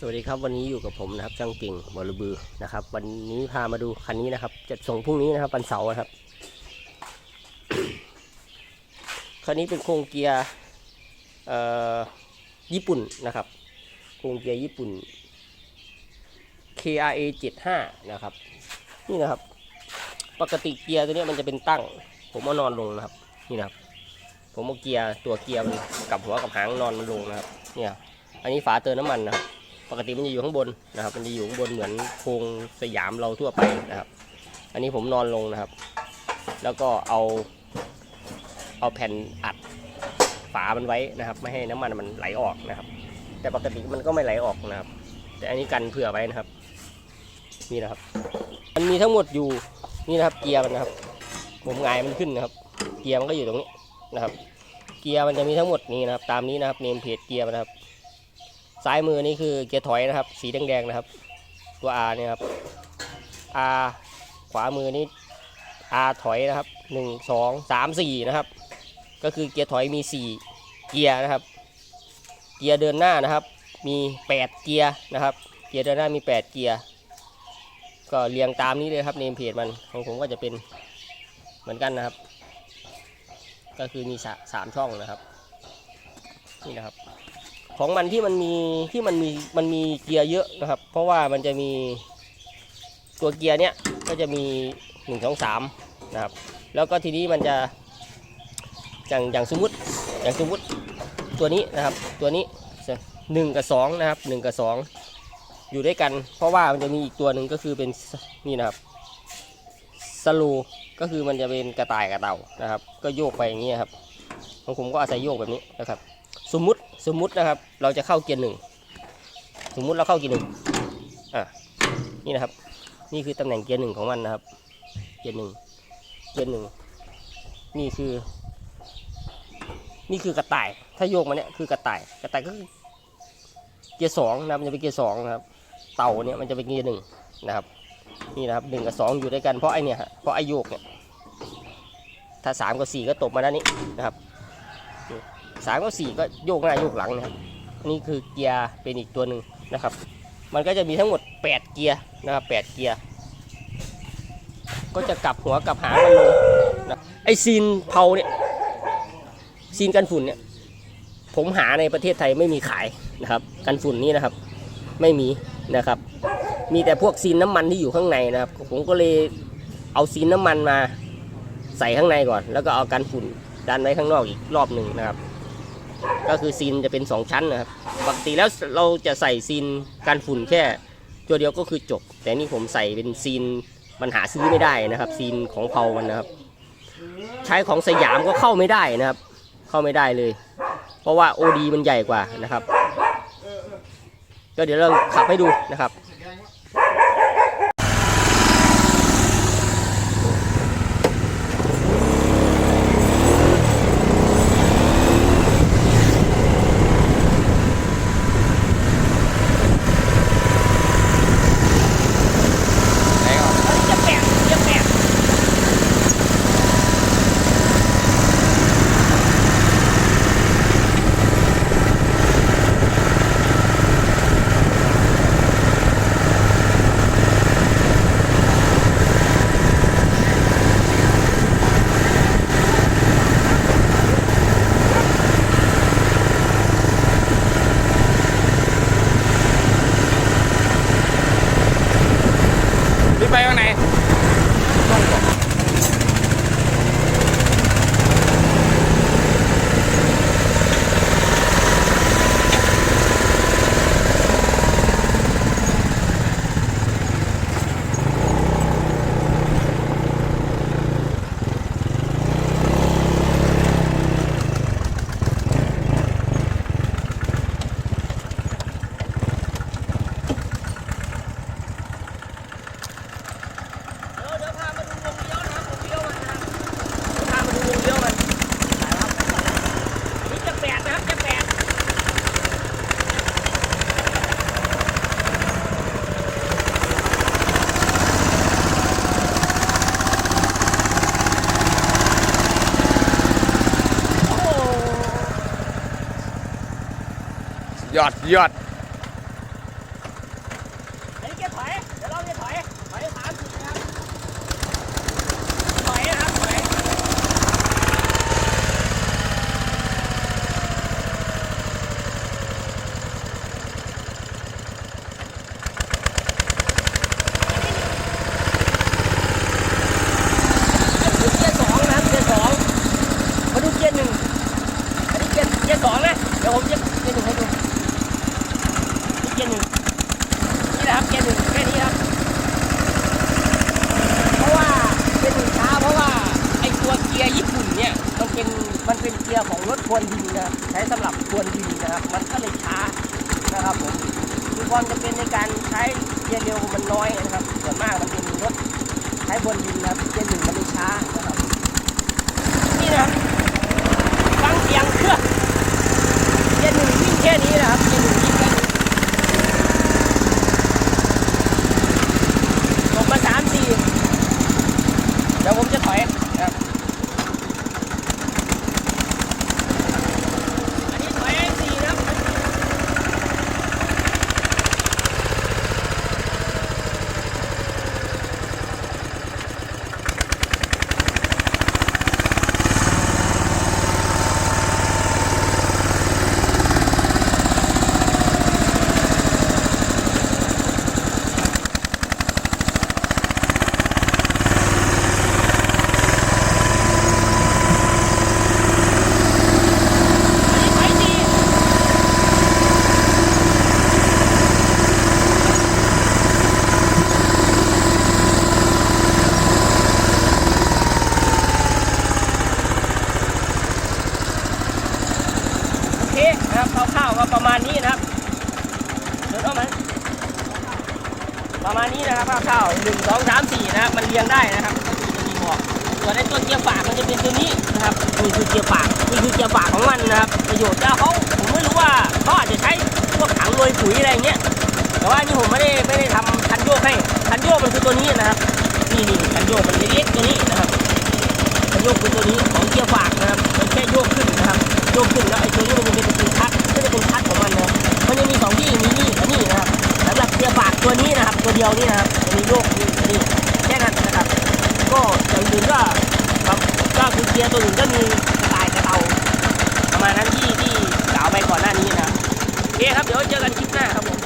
สวัสดีครับวันนี้อยู่กับผมนะครับจังกิ่งบอลบือนะครับ วันนี้พามาดูคันนี้นะครับ จะส่งพรุ่งนี้นะครับวันเสาร์นะครับ คันนี้เป็นโครงเกียร์ญี่ปุ่นนะครับ โครงเกียร์ญี่ปุ่น KRA 75นะครับ นี่นะครับ ปกติเกียร์ตัวนี้มันจะเป็นตั้ง ผมเอานอนลงนะครับ นี่นะครับ ผมเอาเกียร์ตัวเกียร์กับหัวกับหางนอนมันลงนะครับ เนี่ย อันนี้ฝาเติมน้ำมันนะครับ ปกติมันจะอยู่ข้างบนนะครับ มันจะอยู่ข้างบนเหมือนโครงสยามเราทั่วไปนะครับ อันนี้ผมนอนลงนะครับ แล้วก็เอาเอาแผ่นอัดฝามันไว้นะครับ ไม่ให้น้ำมันมันไหลออกนะครับ แต่ปกติมันก็ไม่ไหลออกนะครับ แต่อันนี้กันเผื่อไว้นะครับนี่นะครับ มันมีทั้งหมดอยู่นี่นะครับ เกียร์มันนะครับ ผมงายมันขึ้นนะครับ เกียร์มันก็อยู่ตรงนี้นะครับ เกียร์มันจะมีทั้งหมดนี้นะครับ ตามนี้นะครับเนมเพจเกียร์นะครับ ซ้ายมือนี่คือเกียร์ถอยนะครับ สีแดงๆนะครับ ตัว R เนี่ยครับ R ขวามือนี่ R ถอยนะครับ 1 2 3 4 นะครับ ก็คือเกียร์ถอยมี 4 เกียร์นะครับ เกียร์เดินหน้านะครับ มี 8 เกียร์นะครับ เกียร์เดินหน้ามี 8 เกียร์ ก็เรียงตามนี้เลยครับเนมเพจมันของผมก็จะเป็นเหมือนกันนะครับ ก็คือมีสามช่องนะครับ นี่นะครับ ของมันที่มันมีที่มันมีมันมีเกียร์เยอะนะครับ เพราะว่ามันจะมีตัวเกียร์เนี้ยก็จะมี1นึ่งสองสามนะครับ แล้วก็ทีนี้มันจะอย่างอย่างสมมุติอย่างสมมุติตัวนี้นะครับ ตัวนี้หนึ่งกับสองนะครับหนึ่งกับสองอยู่ด้วยกัน เพราะว่ามันจะมีอีกตัวหนึ่งก็คือเป็นนี่นะครับสโลูก็คือมันจะเป็นกระต่ายกระเต่านะครับ ก็โยกไปอย่างนี้ครับของผมก็อาศัยโยกแบบนี้นะครับ สมมุติ สมมุตินะครับ เราจะเข้าเกียร์หนึ่งสมมุติเราเข้าเกียร์หนึ่งอะนี่นะครับ นี่คือตำแหน่งเกียร์หนึ่งของมันนะครับ เกียร์หนึ่งเกียร์หนึ่งนี่คือ นี่คือกระต่าย ถ้าโยกมาเนี้ยคือกระต่าย กระต่ายก็เกียร์สองนะมันจะเป็นเกียร์สองครับ เต่าเนี้ยมันจะเป็นเกียร์หนึ่งนะครับ นี่นะครับหนึ่งกับสองอยู่ด้วยกันเพราะไอเนี้ยเพราะไอโยกเนี้ยถ้าสามกับสี่ก็ตกมาด้านนี้นะครับ สามกับสี่ก็โยกหน้าโยกหลังนะครับนี่คือเกียร์เป็นอีกตัวหนึ่งนะครับ มันก็จะมีทั้งหมด 8 เกียร์นะครับแเกียร์ก็จะกลับหัวกลับหางมันลงนะไอซีนเผาเนี่ยซีนกันฝุ่นเนี่ยผมหาในประเทศไทยไม่มีขายนะครับ กันฝุ่นนี่นะครับไม่มีนะครับ มีแต่พวกซีนน้ำมันที่อยู่ข้างในนะครับ ผมก็เลยเอาซีนน้ำมันมาใส่ข้างในก่อน แล้วก็เอากันฝุ่นดันไว้ข้างนอกอีกรอบหนึ่งนะครับ ก็คือซีนจะเป็น 2 ชั้นนะครับปกติแล้วเราจะใส่ซีนการฝุ่นแค่ตัวเดียวก็คือจบ แต่นี่ผมใส่เป็นซีนมันหาซื้อไม่ได้นะครับ ซีนของเผามันนะครับ ใช้ของสยามก็เข้าไม่ได้นะครับ เข้าไม่ได้เลย เพราะว่าโอดีมันใหญ่กว่านะครับ ก็เดี๋ยวเราขับให้ดูนะครับ ยอดยอด พรวนดินนะครับใช้สำหรับพรวนดินนะครับ มันก็เลยช้านะครับผมมีความจำเป็นในการใช้เกียร์เร็วมันน้อยนะครับ ส่วนมากมันเป็นรถใช้บนดินนะครับเกียร์หนึ่งมันเลยช้านะครับนี่นะครับฟังเสียงเครื่องเกียร์หนึ่งวิ่งแค่นี้นะครับเกียร์หนึ่งวิ่งแค่นี้ลงมาสามสี่ เดี๋ยวผมจะถอยนะครับ อันนี้ถอยสี่นะครับ อันนี้ถอยสี่โอเคนะครับคร่าวๆก็ประมาณนี้นะครับเดี๋ยวเข้ามา ประมาณนี้นะครับคร่าวหนึ่งสองสามสี่นะครับมันเรียงได้นะครับจะมีบอกส่วนในตัวเกียร์ฝากมันจะเป็นตัวนี้นะครับนี่คือเกียร์ฝากนี่คือเกียร์ฝากของมันนะครับประโยชน์จะเขาผมไม่รู้ว่าเขาอาจจะใช้พวกถังโรยปุ๋ยอะไรเงี้ยแต่ว่านี่ผมไม่ได้ไม่ได้ทำคันโยกให้คันโยกมันคือตัวนี้นะครับนี่นี่คันโยกมันเล็กๆตัวนี้นะครับคันโยกคือตัวนี้ของเกียร์ฝากนะครับมันแค่โยกขึ้นนะครับโยกขึ้นแล้วไอ้ตัวนี้มันจะเป็นเป็นคัดก็จะเป็นคัดของมัน จะฝากตัวนี้นะครับ ตัวเดียวนี่นะครับมีโยกนี่นี่แค่นั้นนะครับ ก็อย่างอื่นก็ครับก็คือเกียร์ตัวอื่นก็มีกระต่ายกระเตาประมาณนั้นที่ที่กล่าวไปก่อนหน้านี้นะครับโอเคครับเดี๋ยวเจอกันคลิปหน้าครับผม